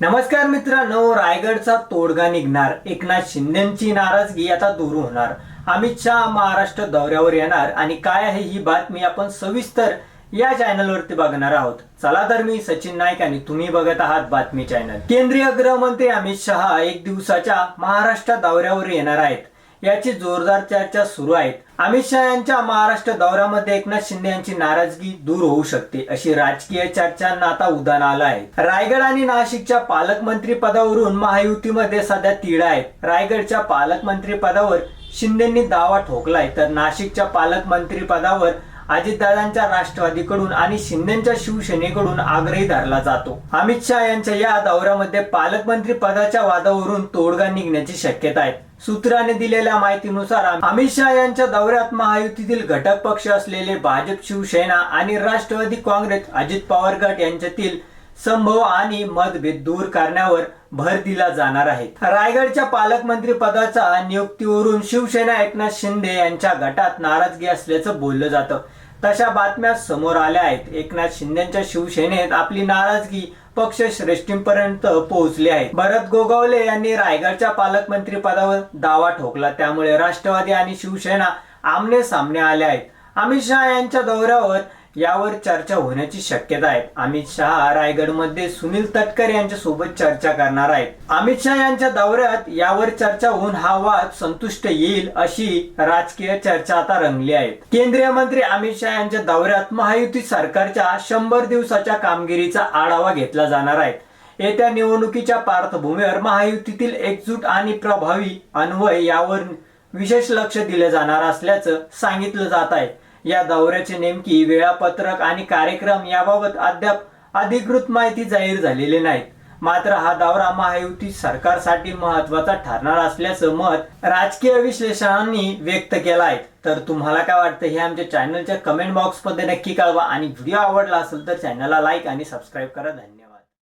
नमस्कार मित्रांनो रायगडचा तोडगा निघणार. एकनाथ शिंदेची नाराजगी आता दूर होणार. अमित शहा महाराष्ट्र दौऱ्यावर येणार. आणि काय आहे ही बातमी आपण सविस्तर या चॅनलवरती बघणार आहोत. चला तर मी सचिन नाईक आणि तुम्ही बघत आहात बातमी चॅनल केंद्रीय गृहमंत्री अमित शहा एक दिवसाच्या महाराष्ट्र दौऱ्यावर येणार आहेत. याची जोरदार चर्चा सुरू आहेत. अमित शहा यांच्या महाराष्ट्र दौऱ्यामध्ये एकनाथ शिंदे यांची नाराजगी दूर होऊ शकते अशी राजकीय चर्चांना आता उदाहरण आलं आहे. रायगड आणि नाशिकच्या पालकमंत्री पदावरून महायुतीमध्ये सध्या तीळ आहेत रायगडच्या पालकमंत्री पदावर शिंदेंनी दावा ठोकलाय तर नाशिकच्या पालकमंत्री पदावर अजितदादांच्या राष्ट्रवादीकडून आणि शिंदेच्या शिवसेनेकडून आग्रही धरला जातो. अमित शहा यांच्या या दौऱ्यामध्ये पालकमंत्री पदाच्या वादावरून तोडगा निघण्याची शक्यता आहे. सूत्राने दिलेल्या माहितीनुसार अमित शहा यांच्या दौऱ्यात महायुतीतील घटक पक्ष असलेले भाजप शिवसेना आणि राष्ट्रवादी काँग्रेस अजित पवार गट यांच्यातील संभव आणि मतभेद दूर करण्यावर भर दिला जाणार आहे. रायगडच्या पालकमंत्री पदाच्या नियुक्तीवरून शिवसेना एकनाथ शिंदे यांच्या गटात नाराजगी असल्याचं बोललं जातं. तशा बातम्या समोर आल्या आहेत. एकनाथ शिंदेच्या शिवसेनेत आपली नाराजगी पक्ष श्रेष्ठींपर्यंत पोहोचली आहे भरत गोगावले यांनी रायगडच्या पालकमंत्री पदावर दावा ठोकला. त्यामुळे राष्ट्रवादी आणि शिवसेना आमने सामने आल्या आहेत. अमित शहा यांच्या दौऱ्यावर यावर चर्चा होण्याची शक्यता आहे. अमित शहा रायगडमध्ये सुनील तटकरे यांच्या सोबत चर्चा करणार आहेत. अमित शहा यांच्या दौऱ्यात यावर चर्चा होऊन हा वाद संतुष्ट येईल अशी राजकीय चर्चा आता रंगली आहे. केंद्रीय मंत्री अमित शहा यांच्या दौऱ्यात महायुती सरकारच्या शंभर दिवसाच्या कामगिरीचा आढावा घेतला जाणार आहे. येत्या निवडणुकीच्या पार्श्वभूमीवर महायुतीतील एकजूट आणि प्रभावी अन्वय यावर विशेष लक्ष दिले जाणार असल्याचं सांगितलं जात आहे. या दौऱ्याचे नेमकी वेळापत्रक आणि कार्यक्रम याबाबत अद्याप अधिकृत माहिती जाहीर झालेली नाहीत. मात्र हा दौरा महायुती सरकारसाठी महत्त्वाचा ठरणार असल्याचं मत राजकीय विश्लेषकांनी व्यक्त केलं आहे तर तुम्हाला काय वाटतं? हे आमच्या चॅनलच्या कमेंट बॉक्समध्ये नक्की कळवा. आणि व्हिडिओ आवडला असेल तर चॅनलला लाईक आणि सबस्क्राईब करा. धन्यवाद.